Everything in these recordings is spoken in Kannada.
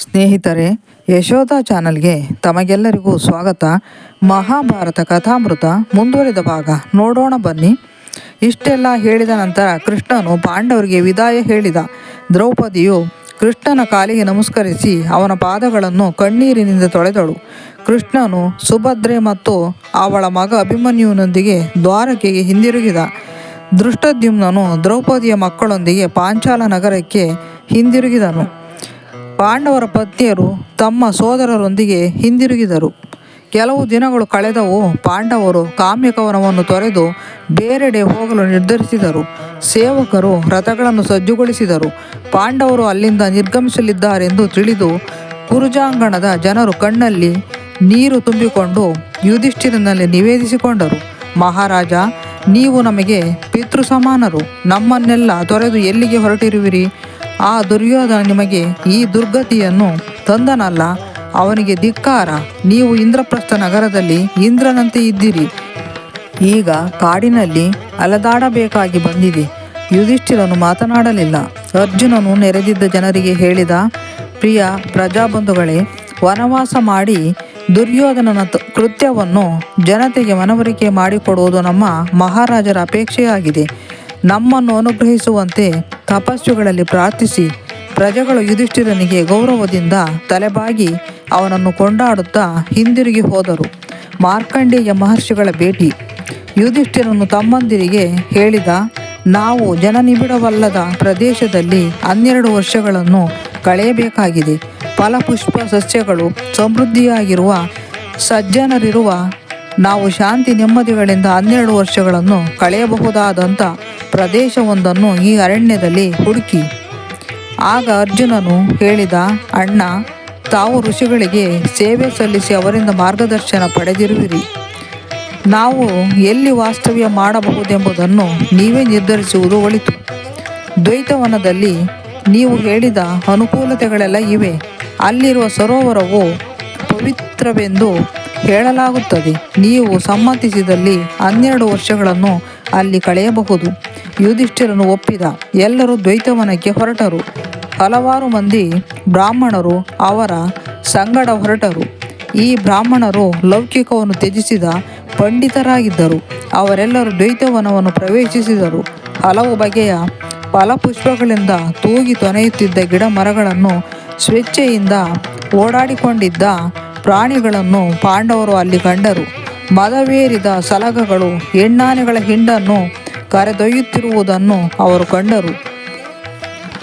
ಸ್ನೇಹಿತರೆ, ಯಶೋಧ ಚಾನಲ್ಗೆ ತಮಗೆಲ್ಲರಿಗೂ ಸ್ವಾಗತ. ಮಹಾಭಾರತ ಕಥಾಮೃತ ಮುಂದುವರಿದ ಭಾಗ. ನೋಡೋಣ ಬನ್ನಿ. ಇಷ್ಟೆಲ್ಲ ಹೇಳಿದ ನಂತರ ಕೃಷ್ಣನು ಪಾಂಡವರಿಗೆ ವಿದಾಯ ಹೇಳಿದ. ದ್ರೌಪದಿಯು ಕೃಷ್ಣನ ಕಾಲಿಗೆ ನಮಸ್ಕರಿಸಿ ಅವನ ಪಾದಗಳನ್ನು ಕಣ್ಣೀರಿನಿಂದ ತೊಳೆದಳು. ಕೃಷ್ಣನು ಸುಭದ್ರೆ ಮತ್ತು ಅವಳ ಮಗ ಅಭಿಮನ್ಯುವಿನೊಂದಿಗೆ ದ್ವಾರಕೆಗೆ ಹಿಂದಿರುಗಿದ. ದೃಷ್ಟದ್ಯುಮ್ನನು ದ್ರೌಪದಿಯ ಮಕ್ಕಳೊಂದಿಗೆ ಪಾಂಚಾಲ ನಗರಕ್ಕೆ ಹಿಂದಿರುಗಿದನು. ಪಾಂಡವರ ಪತ್ನಿಯರು ತಮ್ಮ ಸೋದರರೊಂದಿಗೆ ಹಿಂದಿರುಗಿದರು. ಕೆಲವು ದಿನಗಳು ಕಳೆದವು, ಪಾಂಡವರು ಕಾಮ್ಯಕವನವನ್ನು ತೊರೆದು ಬೇರೆಡೆ ಹೋಗಲು ನಿರ್ಧರಿಸಿದರು. ಸೇವಕರು ರಥಗಳನ್ನು ಸಜ್ಜುಗೊಳಿಸಿದರು. ಪಾಂಡವರು ಅಲ್ಲಿಂದ ನಿರ್ಗಮಿಸಲಿದ್ದಾರೆಂದು ತಿಳಿದು ಕುರುಜಾಂಗಣದ ಜನರು ಕಣ್ಣಲ್ಲಿ ನೀರು ತುಂಬಿಕೊಂಡು ಯುಧಿಷ್ಠಿರನಲ್ಲಿ ನಿವೇದಿಸಿಕೊಂಡರು. ಮಹಾರಾಜ, ನೀವು ನಮಗೆ ಪಿತೃ ಸಮಾನರು ನಮ್ಮನ್ನೆಲ್ಲ ತೊರೆದು ಎಲ್ಲಿಗೆ ಹೊರಟಿರುವಿರಿ? ಆ ದುರ್ಯೋಧನ ನಿಮಗೆ ಈ ದುರ್ಗತಿಯನ್ನು ತಂದನಲ್ಲ, ಅವನಿಗೆ ಧಿಕ್ಕಾರ. ನೀವು ಇಂದ್ರಪ್ರಸ್ಥ ನಗರದಲ್ಲಿ ಇಂದ್ರನಂತೆ ಇದ್ದೀರಿ. ಈಗ ಕಾಡಿನಲ್ಲಿ ಅಲದಾಡಬೇಕಾಗಿ ಬಂದಿದೆ. ಯುಧಿಷ್ಠಿರನು ಮಾತನಾಡಲಿಲ್ಲ. ಅರ್ಜುನನು ನೆರೆದಿದ್ದ ಜನರಿಗೆ ಹೇಳಿದ, ಪ್ರಿಯ ಪ್ರಜಾಬಂಧುಗಳೇ, ವನವಾಸ ಮಾಡಿ ದುರ್ಯೋಧನನ ಕೃತ್ಯವನ್ನು ಜನತೆಗೆ ಮನವರಿಕೆ ಮಾಡಿಕೊಡುವುದು ನಮ್ಮ ಮಹಾರಾಜರ ಅಪೇಕ್ಷೆಯಾಗಿದೆ. ನಮ್ಮನ್ನು ಅನುಗ್ರಹಿಸುವಂತೆ ತಪಸ್ಸುಗಳಲ್ಲಿ ಪ್ರಾರ್ಥಿಸಿ ಪ್ರಜೆಗಳು ಯುಧಿಷ್ಠಿರನಿಗೆ ಗೌರವದಿಂದ ತಲೆಬಾಗಿ ಅವನನ್ನು ಕೊಂಡಾಡುತ್ತಾ ಹಿಂದಿರುಗಿ ಹೋದರು. ಮಾರ್ಕಂಡೇಯ ಮಹರ್ಷಿಗಳ ಭೇಟಿ. ಯುಧಿಷ್ಠಿರನು ತಮ್ಮಂದಿರಿಗೆ ಹೇಳಿದ, ನಾವು ಜನನಿಬಿಡವಲ್ಲದ ಪ್ರದೇಶದಲ್ಲಿ ಹನ್ನೆರಡು ವರ್ಷಗಳನ್ನು ಕಳೆಯಬೇಕಾಗಿದೆ. ಫಲಪುಷ್ಪ ಸಸ್ಯಗಳು ಸಮೃದ್ಧಿಯಾಗಿರುವ ಸಜ್ಜನರಿರುವ ನಾವು ಶಾಂತಿ ನೆಮ್ಮದಿಗಳಿಂದ ಹನ್ನೆರಡು ವರ್ಷಗಳನ್ನು ಕಳೆಯಬಹುದಾದಂಥ ಪ್ರದೇಶವೊಂದನ್ನು ಈ ಅರಣ್ಯದಲ್ಲಿ ಹುಡುಕಿ. ಆಗ ಅರ್ಜುನನು ಹೇಳಿದ, ಅಣ್ಣ, ತಾವು ಋಷಿಗಳಿಗೆ ಸೇವೆ ಸಲ್ಲಿಸಿ ಅವರಿಂದ ಮಾರ್ಗದರ್ಶನ ಪಡೆದಿರುವಿರಿ. ನಾವು ಎಲ್ಲಿ ವಾಸ್ತವ್ಯ ಮಾಡಬಹುದೆಂಬುದನ್ನು ನೀವೇ ನಿರ್ಧರಿಸುವುದು ಒಳಿತು. ದ್ವೈತವನದಲ್ಲಿ ನೀವು ಹೇಳಿದ ಅನುಕೂಲತೆಗಳೆಲ್ಲ ಇವೆ. ಅಲ್ಲಿರುವ ಸರೋವರವು ಪವಿತ್ರವೆಂದು ಹೇಳಲಾಗುತ್ತದೆ. ನೀವು ಸಮ್ಮತಿಸಿದಲ್ಲಿ ಹನ್ನೆರಡು ವರ್ಷಗಳನ್ನು ಅಲ್ಲಿ ಕಳೆಯಬಹುದು. ಯುಧಿಷ್ಠಿರನು ಒಪ್ಪಿದ. ಎಲ್ಲರೂ ದ್ವೈತವನಕ್ಕೆ ಹೊರಟರು. ಹಲವಾರು ಮಂದಿ ಬ್ರಾಹ್ಮಣರು ಅವರ ಸಂಗಡ ಹೊರಟರು. ಈ ಬ್ರಾಹ್ಮಣರು ಲೌಕಿಕವನ್ನು ತ್ಯಜಿಸಿದ ಪಂಡಿತರಾಗಿದ್ದರು. ಅವರೆಲ್ಲರೂ ದ್ವೈತವನವನ್ನು ಪ್ರವೇಶಿಸಿದರು. ಹಲವು ಬಗೆಯ ಫಲಪುಷ್ಪಗಳಿಂದ ತೂಗಿ ತೊನೆಯುತ್ತಿದ್ದ ಗಿಡ ಮರಗಳನ್ನು ಸ್ವೇಚ್ಛೆಯಿಂದ ಓಡಾಡಿಕೊಂಡಿದ್ದ ಪ್ರಾಣಿಗಳನ್ನು ಪಾಂಡವರು ಅಲ್ಲಿ ಕಂಡರು. ಮದವೇರಿದ ಸಲಗಗಳು, ಹೆಣ್ಣಾನೆಗಳ ಹಿಂಡನ್ನು ಕರೆದೊಯ್ಯುತ್ತಿರುವುದನ್ನು ಅವರು ಕಂಡರು.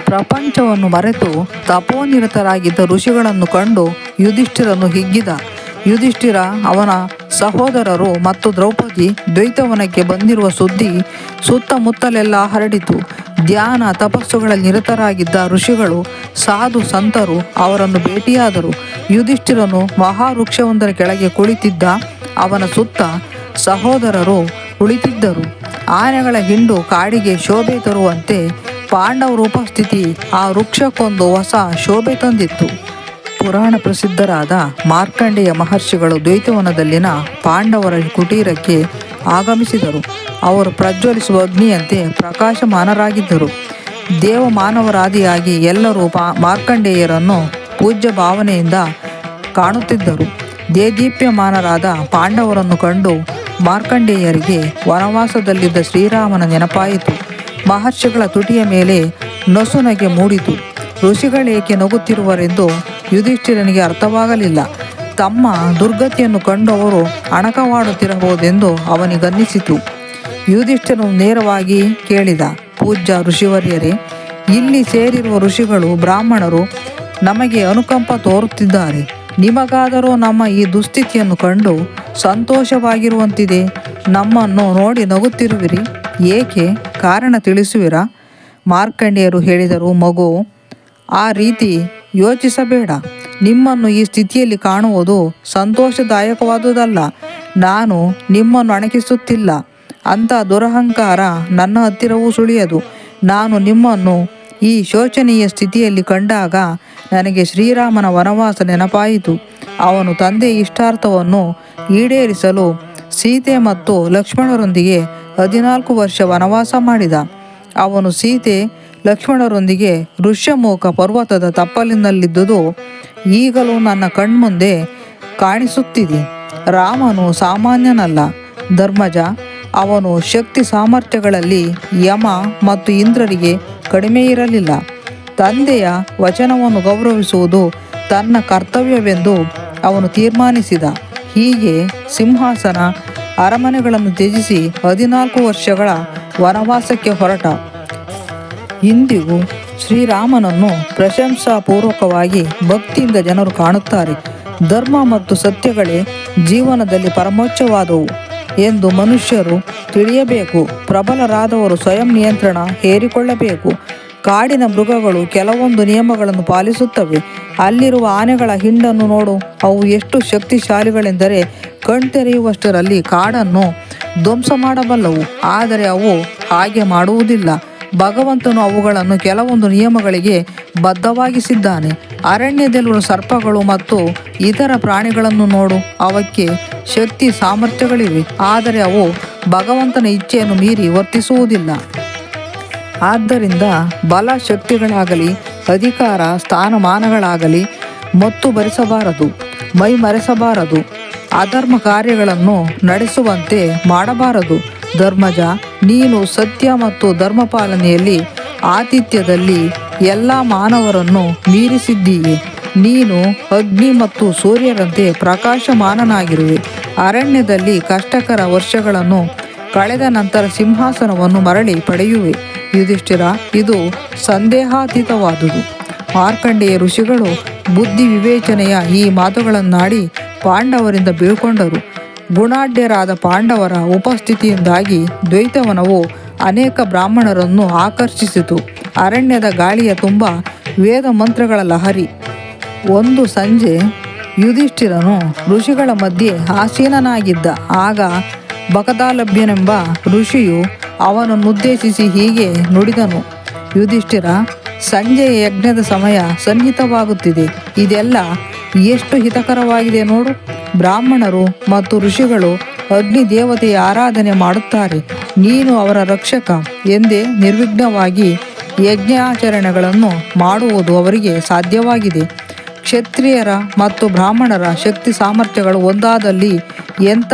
ಪ್ರಪಂಚವನ್ನು ಮರೆತು ತಪೋನಿರತರಾಗಿದ್ದ ಋಷಿಗಳನ್ನು ಕಂಡು ಯುಧಿಷ್ಠಿರನು ಹಿಗ್ಗಿದ. ಯುಧಿಷ್ಠಿರ ಅವನ ಸಹೋದರರು ಮತ್ತು ದ್ರೌಪದಿ ದ್ವೈತವನಕ್ಕೆ ಬಂದಿರುವ ಸುದ್ದಿ ಸುತ್ತಮುತ್ತಲೆಲ್ಲ ಹರಡಿತು. ಧ್ಯಾನ ತಪಸ್ಸುಗಳಲ್ಲಿ ನಿರತರಾಗಿದ್ದ ಋಷಿಗಳು, ಸಾಧು ಸಂತರು ಅವರನ್ನು ಭೇಟಿಯಾದರು. ಯುಧಿಷ್ಠಿರನು ಮಹಾವೃಕ್ಷವೊಂದರ ಕೆಳಗೆ ಕುಳಿತಿದ್ದ. ಅವನ ಸುತ್ತ ಸಹೋದರರು ಕುಳಿತಿದ್ದರು. ಆನೆಗಳ ಹಿಂಡು ಕಾಡಿಗೆ ಶೋಭೆ ತರುವಂತೆ ಪಾಂಡವರ ಉಪಸ್ಥಿತಿ ಆ ವೃಕ್ಷಕ್ಕೊಂದು ಹೊಸ ಶೋಭೆ ತಂದಿತ್ತು. ಪುರಾಣ ಪ್ರಸಿದ್ಧರಾದ ಮಾರ್ಕಂಡೇಯ ಮಹರ್ಷಿಗಳು ದ್ವೈತವನದಲ್ಲಿನ ಪಾಂಡವರ ಕುಟೀರಕ್ಕೆ ಆಗಮಿಸಿದರು. ಅವರು ಪ್ರಜ್ವಲಿಸುವ ಅಗ್ನಿಯಂತೆ ಪ್ರಕಾಶಮಾನರಾಗಿದ್ದರು. ದೇವಮಾನವರಾದಿಯಾಗಿ ಎಲ್ಲರೂ ಪಾ ಮಾರ್ಕಂಡೇಯರನ್ನು ಪೂಜ್ಯ ಭಾವನೆಯಿಂದ ಕಾಣುತ್ತಿದ್ದರು. ದೇದೀಪ್ಯಮಾನರಾದ ಪಾಂಡವರನ್ನು ಕಂಡು ಮಾರ್ಕಂಡೇಯರಿಗೆ ವನವಾಸದಲ್ಲಿದ್ದ ಶ್ರೀರಾಮನ ನೆನಪಾಯಿತು. ಮಹರ್ಷಿಗಳ ತುಟಿಯ ಮೇಲೆ ನಸುನಗೆ ಮೂಡಿತು. ಋಷಿಗಳೇಕೆ ನಗುತ್ತಿರುವರೆಂದು ಯುಧಿಷ್ಠಿರನಿಗೆ ಅರ್ಥವಾಗಲಿಲ್ಲ. ತಮ್ಮ ದುರ್ಗತಿಯನ್ನು ಕಂಡವರು ಅಣಕವಾಡುತ್ತಿರಬಹುದೆಂದು ಅವನಿಗನ್ನಿಸಿತು. ಯುಧಿಷ್ಠಿರನು ನೇರವಾಗಿ ಕೇಳಿದ, ಪೂಜ್ಯ ಋಷಿವರ್ಯರೇ, ಇಲ್ಲಿ ಸೇರಿರುವ ಋಷಿಗಳು ಬ್ರಾಹ್ಮಣರು ನಮಗೆ ಅನುಕಂಪ ತೋರುತ್ತಿದ್ದಾರೆ. ನಿಮಗಾದರೂ ನಮ್ಮ ಈ ದುಸ್ಥಿತಿಯನ್ನು ಕಂಡು ಸಂತೋಷವಾಗಿರುವಂತಿದೆ. ನಮ್ಮನ್ನು ನೋಡಿ ನಗುತ್ತಿರುವಿರಿ. ಏಕೆ? ಕಾರಣ ತಿಳಿಸುವಿರಾ? ಮಾರ್ಕಂಡೇಯರು ಹೇಳಿದರು, ಮಗು, ಆ ರೀತಿ ಯೋಚಿಸಬೇಡ. ನಿಮ್ಮನ್ನು ಈ ಸ್ಥಿತಿಯಲ್ಲಿ ಕಾಣುವುದು ಸಂತೋಷದಾಯಕವಾದುದಲ್ಲ. ನಾನು ನಿಮ್ಮನ್ನು ಅಣಕಿಸುತ್ತಿಲ್ಲ. ಅಂಥ ದುರಹಂಕಾರ ನನ್ನ ಹತ್ತಿರವೂ ಸುಳಿಯದು. ನಾನು ನಿಮ್ಮನ್ನು ಈ ಶೋಚನೀಯ ಸ್ಥಿತಿಯಲ್ಲಿ ಕಂಡಾಗ ನನಗೆ ಶ್ರೀರಾಮನ ವನವಾಸ ನೆನಪಾಯಿತು. ಅವನು ತಂದೆ ಇಷ್ಟಾರ್ಥವನ್ನು ಈಡೇರಿಸಲು ಸೀತೆ ಮತ್ತು ಲಕ್ಷ್ಮಣರೊಂದಿಗೆ ಹದಿನಾಲ್ಕು ವರ್ಷ ವನವಾಸ ಮಾಡಿದ. ಅವನು ಸೀತೆ ಲಕ್ಷ್ಮಣರೊಂದಿಗೆ ಋಷ್ಯಮುಖ ಪರ್ವತದ ತಪ್ಪಲಿನಲ್ಲಿದ್ದುದು ಈಗಲೂ ನನ್ನ ಕಣ್ಮುಂದೆ ಕಾಣಿಸುತ್ತಿದೆ. ರಾಮನು ಸಾಮಾನ್ಯನಲ್ಲ. ಧರ್ಮಜ, ಅವನು ಶಕ್ತಿ ಸಾಮರ್ಥ್ಯಗಳಲ್ಲಿ ಯಮ ಮತ್ತು ಇಂದ್ರರಿಗೆ ಕಡಿಮೆ ಇರಲಿಲ್ಲ. ತಂದೆಯ ವಚನವನ್ನು ಗೌರವಿಸುವುದು ತನ್ನ ಕರ್ತವ್ಯವೆಂದು ಅವನು ತೀರ್ಮಾನಿಸಿದ. ಹೀಗೆ ಸಿಂಹಾಸನ ಅರಮನೆಗಳನ್ನು ತ್ಯಜಿಸಿ ಹದಿನಾಲ್ಕು ವರ್ಷಗಳ ವನವಾಸಕ್ಕೆ ಹೊರಟ. ಇಂದಿಗೂ ಶ್ರೀರಾಮನನ್ನು ಪ್ರಶಂಸಾಪೂರ್ವಕವಾಗಿ ಭಕ್ತಿಯಿಂದ ಜನರು ಕಾಣುತ್ತಾರೆ. ಧರ್ಮ ಮತ್ತು ಸತ್ಯಗಳೇ ಜೀವನದಲ್ಲಿ ಪರಮೋಚ್ಚವಾದವು ಎಂದು ಮನುಷ್ಯರು ತಿಳಿಯಬೇಕು. ಪ್ರಬಲರಾದವರು ಸ್ವಯಂ ನಿಯಂತ್ರಣ ಹೇರಿಕೊಳ್ಳಬೇಕು. ಕಾಡಿನ ಮೃಗಗಳು ಕೆಲವೊಂದು ನಿಯಮಗಳನ್ನು ಪಾಲಿಸುತ್ತವೆ. ಅಲ್ಲಿರುವ ಆನೆಗಳ ಹಿಂಡನ್ನು ನೋಡು. ಅವು ಎಷ್ಟು ಶಕ್ತಿಶಾಲಿಗಳೆಂದರೆ ಕಣ್ತೆರೆಯುವಷ್ಟರಲ್ಲಿ ಕಾಡನ್ನು ಧ್ವಂಸ ಮಾಡಬಲ್ಲವು. ಆದರೆ ಅವು ಹಾಗೆ ಮಾಡುವುದಿಲ್ಲ. ಭಗವಂತನು ಅವುಗಳನ್ನು ಕೆಲವೊಂದು ನಿಯಮಗಳಿಗೆ ಬದ್ಧವಾಗಿಸಿದ್ದಾನೆ. ಅರಣ್ಯದಲ್ಲಿರುವ ಸರ್ಪಗಳು ಮತ್ತು ಇತರ ಪ್ರಾಣಿಗಳನ್ನು ನೋಡು. ಅವಕ್ಕೆ ಶಕ್ತಿ ಸಾಮರ್ಥ್ಯಗಳಿವೆ. ಆದರೆ ಅವು ಭಗವಂತನ ಇಚ್ಛೆಯನ್ನು ಮೀರಿ ವರ್ತಿಸುವುದಿಲ್ಲ. ಆದ್ದರಿಂದ ಬಲ ಶಕ್ತಿಗಳಾಗಲಿ ಅಧಿಕಾರ ಸ್ಥಾನಮಾನಗಳಾಗಲಿ, ಮತ್ತು ಭರಿಸಬಾರದು ಮೈ ಮರೆಸಬಾರದು ಅಧರ್ಮ ಕಾರ್ಯಗಳನ್ನು ನಡೆಸುವಂತೆ ಮಾಡಬಾರದು. ಧರ್ಮಜ, ನೀನು ಸತ್ಯ ಮತ್ತು ಧರ್ಮ ಪಾಲನೆಯಲ್ಲಿ ಆತಿಥ್ಯದಲ್ಲಿ ಎಲ್ಲ ಮಾನವರನ್ನು ಮೀರಿಸಿದ್ದೀಯೆ. ನೀನು ಅಗ್ನಿ ಮತ್ತು ಸೂರ್ಯರಂತೆ ಪ್ರಕಾಶಮಾನನಾಗಿರುವೆ. ಅರಣ್ಯದಲ್ಲಿ ಕಷ್ಟಕರ ವರ್ಷಗಳನ್ನು ಕಳೆದ ನಂತರ ಸಿಂಹಾಸನವನ್ನು ಮರಳಿ ಪಡೆಯುವೆ. ಯುಧಿಷ್ಠಿರ, ಇದು ಸಂದೇಹಾತೀತವಾದುದು. ಮಾರ್ಕಂಡೇಯ ಋಷಿಗಳು ಬುದ್ಧಿ ವಿವೇಚನೆಯ ಈ ಮಾತುಗಳನ್ನಾಡಿ ಪಾಂಡವರಿಂದ ಬೀಳ್ಕೊಂಡರು. ಗುಣಾಢ್ಯರಾದ ಪಾಂಡವರ ಉಪಸ್ಥಿತಿಯಿಂದಾಗಿ ದ್ವೈತವನವು ಅನೇಕ ಬ್ರಾಹ್ಮಣರನ್ನು ಆಕರ್ಷಿಸಿತು. ಅರಣ್ಯದ ಗಾಳಿಯ ತುಂಬ ವೇದ ಮಂತ್ರಗಳ ಲಹರಿ. ಒಂದು ಸಂಜೆ ಯುಧಿಷ್ಠಿರನು ಋಷಿಗಳ ಮಧ್ಯೆ ಆಸೀನನಾಗಿದ್ದ. ಆಗ ಬಕದಾಲಭ್ಯನೆಂಬ ಋಷಿಯು ಅವನನ್ನುದ್ದೇಶಿಸಿ ಹೀಗೆ ನುಡಿದನು. ಯುಧಿಷ್ಠಿರ ಸಂಜೆಯ ಯಜ್ಞದ ಸಮಯ ಸನ್ನಿಹಿತವಾಗುತ್ತಿದೆ. ಇದೆಲ್ಲ ಎಷ್ಟು ಹಿತಕರವಾಗಿದೆ ನೋಡು. ಬ್ರಾಹ್ಮಣರು ಮತ್ತು ಋಷಿಗಳು ಅಗ್ನಿ ದೇವತೆಯ ಆರಾಧನೆ ಮಾಡುತ್ತಾರೆ. ನೀನು ಅವರ ರಕ್ಷಕ ಎಂದೇ ನಿರ್ವಿಘ್ನವಾಗಿ ಯಜ್ಞಾಚರಣೆಗಳನ್ನು ಮಾಡುವುದು ಅವರಿಗೆ ಸಾಧ್ಯವಾಗಿದೆ. ಕ್ಷತ್ರಿಯರ ಮತ್ತು ಬ್ರಾಹ್ಮಣರ ಶಕ್ತಿ ಸಾಮರ್ಥ್ಯಗಳು ಒಂದಾದಲ್ಲಿ ಎಂಥ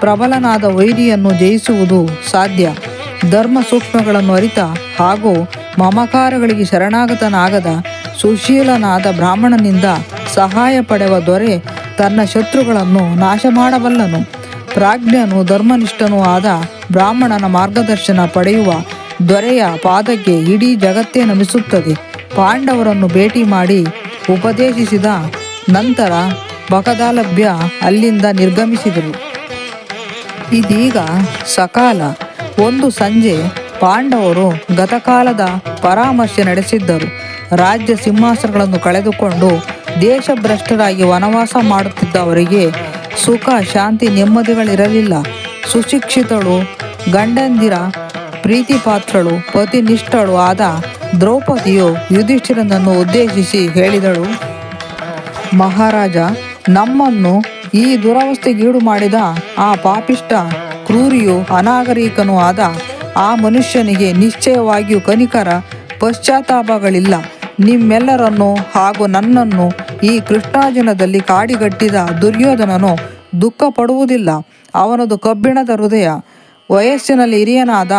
ಪ್ರಬಲನಾದ ವೈರಿಯನ್ನು ಜಯಿಸುವುದು ಸಾಧ್ಯ? ಧರ್ಮ ಸೂಕ್ಷ್ಮಗಳನ್ನು ಅರಿತ ಹಾಗೂ ಮಮಕಾರಗಳಿಗೆ ಶರಣಾಗತನಾಗದ ಸುಶೀಲನಾದ ಬ್ರಾಹ್ಮಣನಿಂದ ಸಹಾಯ ಪಡೆವ ದೊರೆ ತನ್ನ ಶತ್ರುಗಳನ್ನು ನಾಶ ಮಾಡಬಲ್ಲನು ಪ್ರಾಜ್ಞನು, ಧರ್ಮನಿಷ್ಠನೂ ಆದ ಬ್ರಾಹ್ಮಣನ ಮಾರ್ಗದರ್ಶನ ಪಡೆಯುವ ದೊರೆಯ ಪಾದಕ್ಕೆ ಇಡೀ ಜಗತ್ತೇ ನಮಿಸುತ್ತದೆ. ಪಾಂಡವರನ್ನು ಭೇಟಿ ಮಾಡಿ ಉಪದೇಶಿಸಿದ ನಂತರ ಬಕದಾಲಭ್ಯ ಅಲ್ಲಿಂದ ನಿರ್ಗಮಿಸಿದರು. ಇದೀಗ ಸಕಾಲ. ಒಂದು ಸಂಜೆ ಪಾಂಡವರು ಗತಕಾಲದ ಪರಾಮರ್ಶೆ ನಡೆಸಿದ್ದರು. ರಾಜ್ಯ ಸಿಂಹಾಸನಗಳನ್ನು ಕಳೆದುಕೊಂಡು ದೇಶಭ್ರಷ್ಟರಾಗಿ ವನವಾಸ ಮಾಡುತ್ತಿದ್ದವರಿಗೆ ಸುಖ, ಶಾಂತಿ, ನೆಮ್ಮದಿಗಳಿರಲಿಲ್ಲ. ಸುಶಿಕ್ಷಿತಳು, ಗಂಡಂದಿರ ಪ್ರೀತಿಪಾತ್ರಳು, ಪತಿನಿಷ್ಠಳು ಆದ ದ್ರೌಪದಿಯು ಯುಧಿಷ್ಠಿರನನ್ನು ಉದ್ದೇಶಿಸಿ ಹೇಳಿದಳು, ಮಹಾರಾಜ, ನಮ್ಮನ್ನು ಈ ದುರವಸ್ಥೆಗೀಡು ಮಾಡಿದ ಆ ಪಾಪಿಷ್ಟ ಕ್ರೂರಿಯು ಅನಾಗರಿಕನೂ ಆದ ಆ ಮನುಷ್ಯನಿಗೆ ನಿಶ್ಚಯವಾಗಿಯೂ ಕನಿಕರ ಪಶ್ಚಾತ್ತಾಪಗಳಿಲ್ಲ. ನಿಮ್ಮೆಲ್ಲರನ್ನು ಹಾಗೂ ನನ್ನನ್ನು ಈ ಕೃಷ್ಣಾರ್ಜುನದಲ್ಲಿ ಕಾಡಿಗಟ್ಟಿದ ದುರ್ಯೋಧನನು ದುಃಖ ಪಡುವುದಿಲ್ಲ ಅವನದು ಕಬ್ಬಿಣದ ಹೃದಯ ವಯಸ್ಸಿನಲ್ಲಿ ಹಿರಿಯನಾದ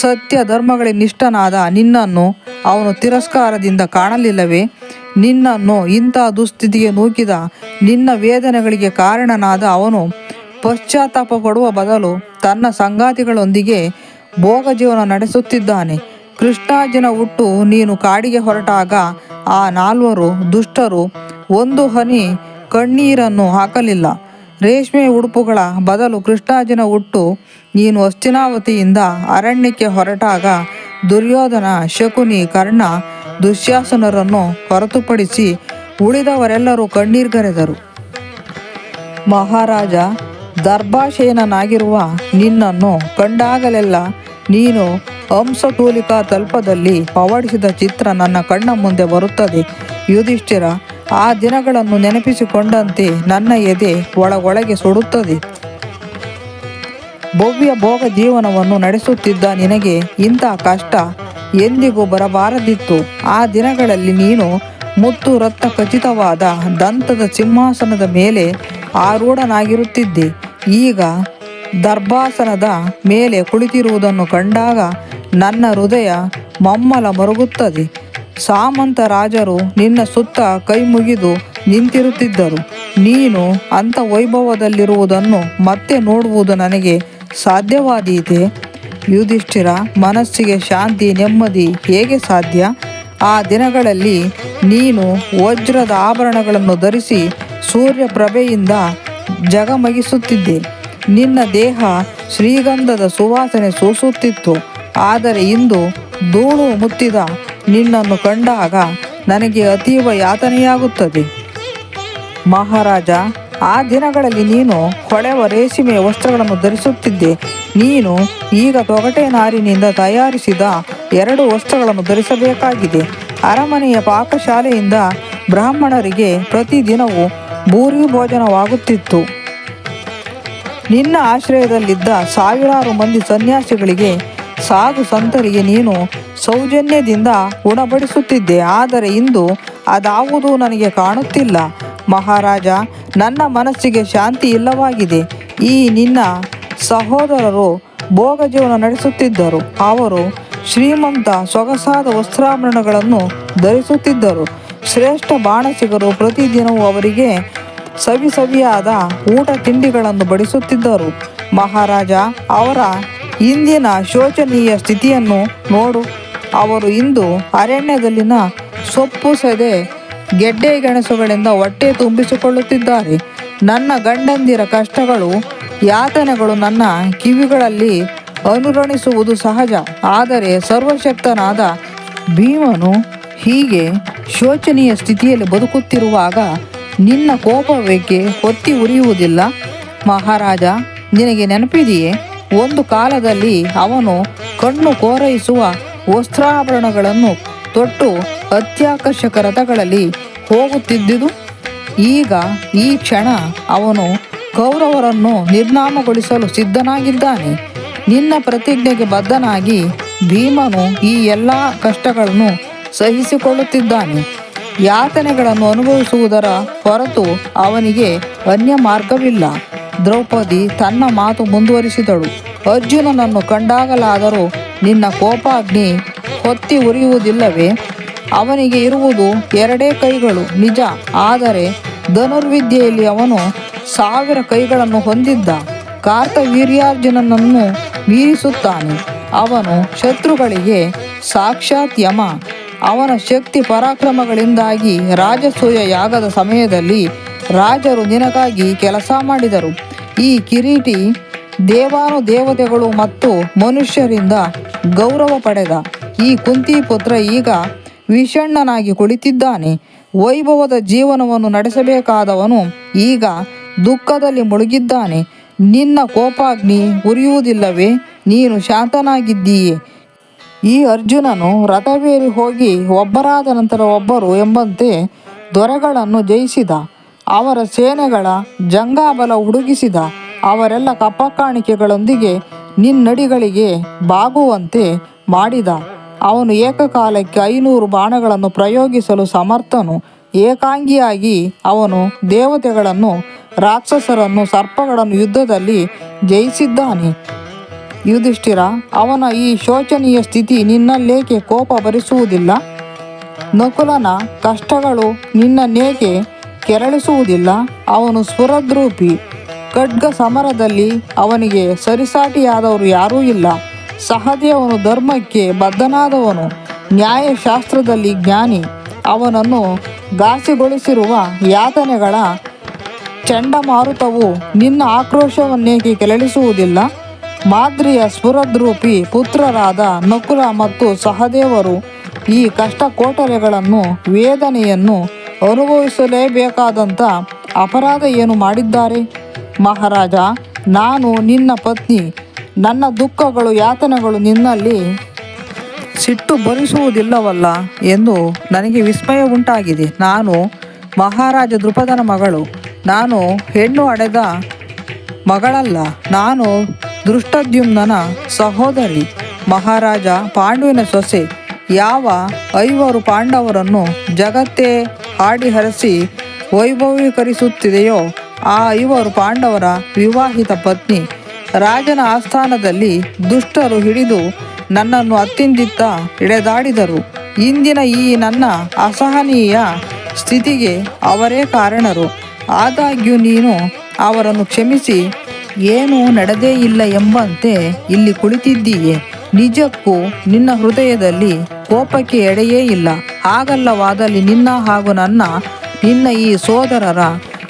ಸತ್ಯ ಧರ್ಮಗಳಿಗೆ ನಿಷ್ಠನಾದ ನಿನ್ನನ್ನು ಅವನು ತಿರಸ್ಕಾರದಿಂದ ಕಾಣಲಿಲ್ಲವೇ? ನಿನ್ನನ್ನು ಇಂಥ ದುಸ್ಥಿತಿಗೆ ನೂಕಿದ ನಿನ್ನ ವೇದನೆಗಳಿಗೆ ಕಾರಣನಾದ ಅವನು ಪಶ್ಚಾತ್ತಾಪ ಪಡುವ ಬದಲು ತನ್ನ ಸಂಗಾತಿಗಳೊಂದಿಗೆ ಭೋಗ ಜೀವನ ನಡೆಸುತ್ತಿದ್ದಾನೆ. ಕೃಷ್ಣಾರ್ಜುನ ಹುಟ್ಟು ನೀನು ಕಾಡಿಗೆ ಹೊರಟಾಗ ಆ ನಾಲ್ವರು ದುಷ್ಟರು ಒಂದು ಹನಿ ಕಣ್ಣೀರನ್ನು ಹಾಕಲಿಲ್ಲ. ರೇಷ್ಮೆ ಉಡುಪುಗಳ ಬದಲು ಕೃಷ್ಣಾರ್ಜುನ ಹುಟ್ಟು ನೀನು ಅಸ್ತಿನಾವತಿಯಿಂದ ಅರಣ್ಯಕ್ಕೆ ಹೊರಟಾಗ ದುರ್ಯೋಧನ, ಶಕುನಿ, ಕರ್ಣ ದುಶ್ಯಾಸನರನ್ನು ಹೊರತುಪಡಿಸಿ ಉಳಿದವರೆಲ್ಲರೂ ಕಣ್ಣೀರ್ಗರೆದರು ಮಹಾರಾಜ ದರ್ಭಾಶಯನಾಗಿರುವ ನಿನ್ನನ್ನು ಕಂಡಾಗಲೆಲ್ಲ ನೀನು ಹಂಸತೂಲಿಕಾ ತಲ್ಪದಲ್ಲಿ ಪವಡಿಸಿದ ಚಿತ್ರ ನನ್ನ ಕಣ್ಣ ಮುಂದೆ ಬರುತ್ತದೆ. ಯುಧಿಷ್ಠಿರ, ಆ ದಿನಗಳನ್ನು ನೆನಪಿಸಿಕೊಂಡಂತೆ ನನ್ನ ಎದೆ ಒಳಗೊಳಗೆ ಸುಡುತ್ತದೆ. ಭವ್ಯ ಭೋಗ ಜೀವನವನ್ನು ನಡೆಸುತ್ತಿದ್ದ ನಿನಗೆ ಇಂಥ ಕಷ್ಟ ಎಂದಿಗೂ ಬರಬಾರದಿತ್ತು. ಆ ದಿನಗಳಲ್ಲಿ ನೀನು ಮುತ್ತು ರತ್ನ ಖಚಿತವಾದ ದಂತದ ಸಿಂಹಾಸನದ ಮೇಲೆ ಆರೂಢನಾಗಿರುತ್ತಿದ್ದೆ. ಈಗ ದರ್ಭಾಸನದ ಮೇಲೆ ಕುಳಿತಿರುವುದನ್ನು ಕಂಡಾಗ ನನ್ನ ಹೃದಯ ಮಮ್ಮಲ ಮರುಗುತ್ತದೆ. ಸಾಮಂತ ರಾಜರು ನಿನ್ನ ಸುತ್ತ ಕೈ ಮುಗಿದು ನಿಂತಿರುತ್ತಿದ್ದರು. ನೀನು ಅಂಥ ವೈಭವದಲ್ಲಿರುವುದನ್ನು ಮತ್ತೆ ನೋಡುವುದು ನನಗೆ ಸಾಧ್ಯವಾದೀತೆ. ಯುಧಿಷ್ಠಿರ, ಮನಸ್ಸಿಗೆ ಶಾಂತಿ, ನೆಮ್ಮದಿ ಹೇಗೆ ಸಾಧ್ಯ? ಆ ದಿನಗಳಲ್ಲಿ ನೀನು ವಜ್ರದ ಆಭರಣಗಳನ್ನು ಧರಿಸಿ ಸೂರ್ಯಪ್ರಭೆಯಿಂದ ಜಗಮಗಿಸುತ್ತಿದ್ದೆ. ನಿನ್ನ ದೇಹ ಶ್ರೀಗಂಧದ ಸುವಾಸನೆ ಸೂಸುತ್ತಿತ್ತು. ಆದರೆ ಇಂದು ಧೂಳು ಮುತ್ತಿದ ನಿನ್ನನ್ನು ಕಂಡಾಗ ನನಗೆ ಅತೀವ ಯಾತನೆಯಾಗುತ್ತದೆ. ಮಹಾರಾಜ, ಆ ದಿನಗಳಲ್ಲಿ ನೀನು ಹೊಳೆವ ರೇಷ್ಮೆಯ ವಸ್ತ್ರಗಳನ್ನು ಧರಿಸುತ್ತಿದ್ದೆ. ನೀನು ಈಗ ತೊಗಟೆ ನಾರಿನಿಂದ ತಯಾರಿಸಿದ ಎರಡು ವಸ್ತ್ರಗಳನ್ನು ಧರಿಸಬೇಕಾಗಿದೆ. ಅರಮನೆಯ ಪಾಕಶಾಲೆಯಿಂದ ಬ್ರಾಹ್ಮಣರಿಗೆ ಪ್ರತಿದಿನವೂ ಭೂರಿ ಭೋಜನವಾಗುತ್ತಿತ್ತು. ನಿನ್ನ ಆಶ್ರಯದಲ್ಲಿದ್ದ ಸಾವಿರಾರು ಮಂದಿ ಸನ್ಯಾಸಿಗಳಿಗೆ ಸಾಧು ಸಂತರಿಗೆ ನೀನು ಸೌಜನ್ಯದಿಂದ ಉಣಬಡಿಸುತ್ತಿದ್ದೆ. ಆದರೆ ಇಂದು ಅದಾವುದೂ ನನಗೆ ಕಾಣುತ್ತಿಲ್ಲ. ಮಹಾರಾಜ, ನನ್ನ ಮನಸ್ಸಿಗೆ ಶಾಂತಿ ಇಲ್ಲವಾಗಿದೆ. ಈ ನಿನ್ನ ಸಹೋದರರು ಭೋಗ ಜೀವನ ನಡೆಸುತ್ತಿದ್ದರು. ಅವರು ಶ್ರೀಮಂತ ಸೊಗಸಾದ ವಸ್ತ್ರಾಭರಣಗಳನ್ನು ಧರಿಸುತ್ತಿದ್ದರು. ಶ್ರೇಷ್ಠ ಬಾಣಸಿಗರು ಪ್ರತಿದಿನವೂ ಅವರಿಗೆ ಸವಿ ಸವಿಯಾದ ಊಟ ತಿಂಡಿಗಳನ್ನು ಬಡಿಸುತ್ತಿದ್ದರು. ಮಹಾರಾಜ ಅವರ ಇಂದಿನ ಶೋಚನೀಯ ಸ್ಥಿತಿಯನ್ನು ನೋಡು. ಅವರು ಇಂದು ಅರಣ್ಯದಲ್ಲಿನ ಸೊಪ್ಪು ಸದೆ ಗೆಡ್ಡೆ ಗೆಣಸುಗಳಿಂದ ಹೊಟ್ಟೆ ತುಂಬಿಸಿಕೊಳ್ಳುತ್ತಿದ್ದಾರೆ. ನನ್ನ ಗಂಡಂದಿರ ಕಷ್ಟಗಳು, ಯಾತನೆಗಳು ನನ್ನ ಕಿವಿಗಳಲ್ಲಿ ಅನುರಣಿಸುವುದು ಸಹಜ. ಆದರೆ ಸರ್ವಶಕ್ತನಾದ ಭೀಮನು ಹೀಗೆ ಶೋಚನೀಯ ಸ್ಥಿತಿಯಲ್ಲಿ ಬದುಕುತ್ತಿರುವಾಗ ನಿನ್ನ ಕೋಪವೇಕೆ ಹೊತ್ತಿ ಉರಿಯುವುದಿಲ್ಲ? ಮಹಾರಾಜ, ನಿನಗೆ ನೆನಪಿದೆಯೇ? ಒಂದು ಕಾಲದಲ್ಲಿ ಅವನು ಕಣ್ಣು ಕೋರೈಸುವ ವಸ್ತ್ರಾಭರಣಗಳನ್ನು ತೊಟ್ಟು ಅತ್ಯಾಕರ್ಷಕ ರಥಗಳಲ್ಲಿ ಹೋಗುತ್ತಿದ್ದುದು. ಈಗ ಈ ಕ್ಷಣ ಅವನು ಕೌರವರನ್ನು ನಿರ್ನಾಮಗೊಳಿಸಲು ಸಿದ್ಧನಾಗಿದ್ದಾನೆ. ನಿನ್ನ ಪ್ರತಿಜ್ಞೆಗೆ ಬದ್ಧನಾಗಿ ಭೀಮನು ಈ ಎಲ್ಲ ಕಷ್ಟಗಳನ್ನು ಸಹಿಸಿಕೊಳ್ಳುತ್ತಿದ್ದಾನೆ. ಯಾತನೆಗಳನ್ನು ಅನುಭವಿಸುವುದರ ಹೊರತು ಅವನಿಗೆ ಅನ್ಯ ಮಾರ್ಗವಿಲ್ಲ ದ್ರೌಪದಿ ತನ್ನ ಮಾತು ಮುಂದುವರಿಸಿದಳು. ಅರ್ಜುನನನ್ನು ಕಂಡಾಗಲಾದರೂ ನಿನ್ನ ಕೋಪಾಗ್ನಿ ಹೊತ್ತಿ ಉರಿಯುವುದಿಲ್ಲವೇ? ಅವನಿಗೆ ಇರುವುದು ಎರಡೇ ಕೈಗಳು ನಿಜ, ಆದರೆ ಧನುರ್ವಿದ್ಯೆಯಲ್ಲಿ ಅವನು ಸಾವಿರ ಕೈಗಳನ್ನು ಹೊಂದಿದ್ದ. ಕಾರ್ತವೀರ್ಯಾರ್ಜುನನನ್ನು ಮೀರಿಸುತ್ತಾನೆ. ಅವನು ಶತ್ರುಗಳಿಗೆ ಸಾಕ್ಷಾತ್ ಯಮ. ಅವನ ಶಕ್ತಿ ಪರಾಕ್ರಮಗಳಿಂದಾಗಿ ರಾಜಸೂಯ ಯಾಗದ ಸಮಯದಲ್ಲಿ ರಾಜರು ನಿನಗಾಗಿ ಕೆಲಸ ಮಾಡಿದರು. ಈ ಕಿರೀಟಿ ದೇವಾನು ದೇವತೆಗಳು ಮತ್ತು ಮನುಷ್ಯರಿಂದ ಗೌರವ ಪಡೆದ. ಈ ಕುಂತಿ ಪುತ್ರ ಈಗ ವಿಷಣ್ಣನಾಗಿ ಕುಳಿತಿದ್ದಾನೆ. ವೈಭವದ ಜೀವನವನ್ನು ನಡೆಸಬೇಕಾದವನು ಈಗ ದುಃಖದಲ್ಲಿ ಮುಳುಗಿದ್ದಾನೆ. ನಿನ್ನ ಕೋಪಾಗ್ನಿ ಉರಿಯುವುದಿಲ್ಲವೇ? ನೀನು ಶಾಂತನಾಗಿದ್ದೀಯೆ? ಈ ಅರ್ಜುನನು ರಥವೇರಿ ಹೋಗಿ ಒಬ್ಬರಾದ ನಂತರ ಒಬ್ಬರು ಎಂಬಂತೆ ದೊರೆಗಳನ್ನು ಜಯಿಸಿದ. ಅವರ ಸೇನೆಗಳ ಜಂಗಾಬಲ ಹುಡುಗಿಸಿದ. ಅವರೆಲ್ಲ ಕಪ್ಪಕಾಣಿಕೆಗಳೊಂದಿಗೆ ನಿನ್ನಡಿಗಳಿಗೆ ಬಾಗುವಂತೆ ಮಾಡಿದ. ಅವನು ಏಕಕಾಲಕ್ಕೆ ಐನೂರು ಬಾಣಗಳನ್ನು ಪ್ರಯೋಗಿಸಲು ಸಮರ್ಥನು. ಏಕಾಂಗಿಯಾಗಿ ಅವನು ದೇವತೆಗಳನ್ನು, ರಾಕ್ಷಸರನ್ನು, ಸರ್ಪಗಳನ್ನು ಯುದ್ಧದಲ್ಲಿ ಜಯಿಸಿದ್ದಾನೆ. ಯುಧಿಷ್ಠಿರ, ಅವನ ಈ ಶೋಚನೀಯ ಸ್ಥಿತಿ ನಿನ್ನಲ್ಲೇಕೆ ಕೋಪ ಭರಿಸುವುದಿಲ್ಲ ನಕುಲನ ಕಷ್ಟಗಳು ನಿನ್ನನ್ನೇಕೆ ಕೆರಳಿಸುವುದಿಲ್ಲ? ಅವನು ಸ್ಫುರದ್ರೂಪಿ ಖಡ್ಗ ಸಮರದಲ್ಲಿ ಅವನಿಗೆ ಸರಿಸಾಟಿಯಾದವರು ಯಾರೂ ಇಲ್ಲ. ಸಹದೇವನು ಧರ್ಮಕ್ಕೆ ಬದ್ಧನಾದವನು, ನ್ಯಾಯಶಾಸ್ತ್ರದಲ್ಲಿ ಜ್ಞಾನಿ. ಅವನನ್ನು ಘಾಸಿಗೊಳಿಸಿರುವ ಯಾತನೆಗಳ ಚಂಡಮಾರುತವು ನಿನ್ನ ಆಕ್ರೋಶವನ್ನೇಕೆ ಕೆರಳಿಸುವುದಿಲ್ಲ? ಮಾದ್ರಿಯ ಸ್ಫುರದ್ರೂಪಿ ಪುತ್ರರಾದ ನಕುಲ ಮತ್ತು ಸಹದೇವರು ಈ ಕಷ್ಟ ಕೋಟಲೆಗಳನ್ನು ವೇದನೆಯನ್ನು ಅನುಭವಿಸಲೇಬೇಕಾದಂಥ ಅಪರಾಧ ಏನು ಮಾಡಿದ್ದಾರೆ? ಮಹಾರಾಜ, ನಾನು ನಿನ್ನ ಪತ್ನಿ, ನನ್ನ ದುಃಖಗಳು, ಯಾತನೆಗಳು ನಿನ್ನಲ್ಲಿ ಸಿಟ್ಟು ಭರಿಸುವುದಿಲ್ಲವಲ್ಲ ಎಂದು ನನಗೆ ವಿಸ್ಮಯ ಉಂಟಾಗಿದೆ. ನಾನು ಮಹಾರಾಜ ದೃಪದನ ಮಗಳು. ನಾನು ಹೆಣ್ಣು ಅಡೆದ ಮಗಳಲ್ಲ. ನಾನು ದೃಷ್ಟದ್ಯುಮ್ನನ ಸಹೋದರಿ ಮಹಾರಾಜ ಪಾಂಡುವಿನ ಸೊಸೆ ಯಾವ ಐವರು ಪಾಂಡವರನ್ನು ಜಗತ್ತೇ ಹಾಡಿ ಹರಸಿ ವೈಭವೀಕರಿಸುತ್ತಿದೆಯೋ ಆ ಐವರು ಪಾಂಡವರ ವಿವಾಹಿತ ಪತ್ನಿ ರಾಜನ ಆಸ್ಥಾನದಲ್ಲಿ ದುಷ್ಟರು ಹಿಡಿದು ನನ್ನನ್ನು ಅತ್ತಿಂದಿತ್ತ ಎಳೆದಾಡಿದರು. ಇಂದಿನ ಈ ನನ್ನ ಅಸಹನೀಯ ಸ್ಥಿತಿಗೆ ಅವರೇ ಕಾರಣರು. ಆದಾಗ್ಯೂ ನೀನು ಅವರನ್ನು ಕ್ಷಮಿಸಿ ಏನೂ ನಡೆದೇ ಇಲ್ಲ ಎಂಬಂತೆ ಇಲ್ಲಿ ಕುಳಿತಿದ್ದೀಯೆ. ನಿಜಕ್ಕೂ ನಿನ್ನ ಹೃದಯದಲ್ಲಿ ಕೋಪಕ್ಕೆ ಎಡೆಯೇ ಇಲ್ಲ. ಹಾಗಲ್ಲವಾದಲ್ಲಿ ನಿನ್ನ ಹಾಗೂ ನನ್ನ, ನಿನ್ನ ಈ ಸೋದರರ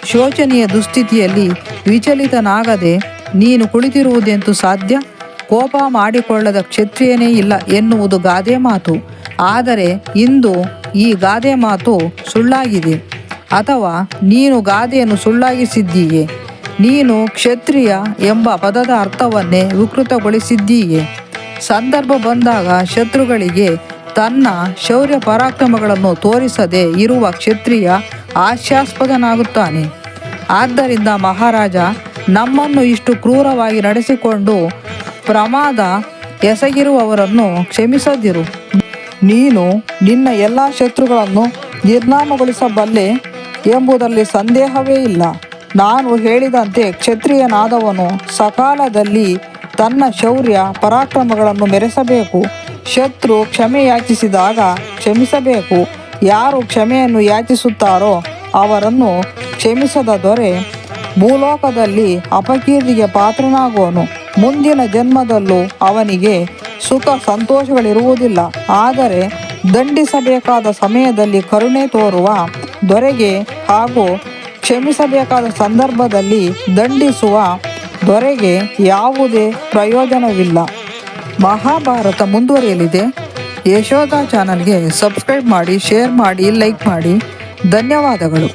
ಶೋಚನೀಯ ದುಸ್ಥಿತಿಯಲ್ಲಿ ವಿಚಲಿತನಾಗದೆ ನೀನು ಕುಳಿತಿರುವುದೆಂತೂ ಸಾಧ್ಯ? ಕೋಪ ಮಾಡಿಕೊಳ್ಳದ ಕ್ಷತ್ರಿಯನೇ ಇಲ್ಲ ಎನ್ನುವುದು ಗಾದೆ ಮಾತು. ಆದರೆ ಇಂದು ಈ ಗಾದೆ ಮಾತು ಸುಳ್ಳಾಗಿದೆ. ಅಥವಾ ನೀನು ಗಾದೆಯನ್ನು ಸುಳ್ಳಾಗಿಸಿದ್ದೀಯೆ. ನೀನು ಕ್ಷತ್ರಿಯ ಎಂಬ ಪದದ ಅರ್ಥವನ್ನೇ ವಿಕೃತಗೊಳಿಸಿದ್ದೀಯೆ. ಸಂದರ್ಭ ಬಂದಾಗ ಶತ್ರುಗಳಿಗೆ ತನ್ನ ಶೌರ್ಯ ಪರಾಕ್ರಮಗಳನ್ನು ತೋರಿಸದೆ ಇರುವ ಕ್ಷತ್ರಿಯ ಹಾಸ್ಯಾಸ್ಪದನಾಗುತ್ತಾನೆ. ಆದ್ದರಿಂದ ಮಹಾರಾಜ, ನಮ್ಮನ್ನು ಇಷ್ಟು ಕ್ರೂರವಾಗಿ ನಡೆಸಿಕೊಂಡು ಪ್ರಮಾದ ಎಸಗಿರುವವರನ್ನು ಕ್ಷಮಿಸದಿರು. ನೀನು ನಿನ್ನ ಎಲ್ಲ ಶತ್ರುಗಳನ್ನು ನಿರ್ನಾಮಗೊಳಿಸಬಲ್ಲೆ ಎಂಬುದರಲ್ಲಿ ಸಂದೇಹವೇ ಇಲ್ಲ. ನಾನು ಹೇಳಿದಂತೆ ಕ್ಷತ್ರಿಯನಾದವನು ಸಕಾಲದಲ್ಲಿ ತನ್ನ ಶೌರ್ಯ ಪರಾಕ್ರಮಗಳನ್ನು ಮೆರೆಸಬೇಕು. ಶತ್ರು ಕ್ಷಮೆ ಯಾಚಿಸಿದಾಗ ಕ್ಷಮಿಸಬೇಕು. ಯಾರು ಕ್ಷಮೆಯನ್ನು ಯಾಚಿಸುತ್ತಾರೋ ಅವರನ್ನು ಕ್ಷಮಿಸದ ದೊರೆ ಭೂಲೋಕದಲ್ಲಿ ಅಪಕೀರ್ತಿಗೆ ಪಾತ್ರನಾಗುವನು. ಮುಂದಿನ ಜನ್ಮದಲ್ಲೂ ಅವನಿಗೆ ಸುಖ ಸಂತೋಷಗಳಿರುವುದಿಲ್ಲ. ಆದರೆ ದಂಡಿಸಬೇಕಾದ ಸಮಯದಲ್ಲಿ ಕರುಣೆ ತೋರುವ ದೊರೆಗೆ ಹಾಗೂ ಕ್ಷಮಿಸಬೇಕಾದ ಸಂದರ್ಭದಲ್ಲಿ ದಂಡಿಸುವ ದೊರೆಗೆ ಯಾವುದೇ ಪ್ರಯೋಜನವಿಲ್ಲ. ಮಹಾಭಾರತ ಮುಂದುವರಿಯಲಿದೆ. ಯಶೋಧ ಚಾನಲ್ಗೆ ಸಬ್ಸ್ಕ್ರೈಬ್ ಮಾಡಿ, ಶೇರ್ ಮಾಡಿ, ಲೈಕ್ ಮಾಡಿ. ಧನ್ಯವಾದಗಳು.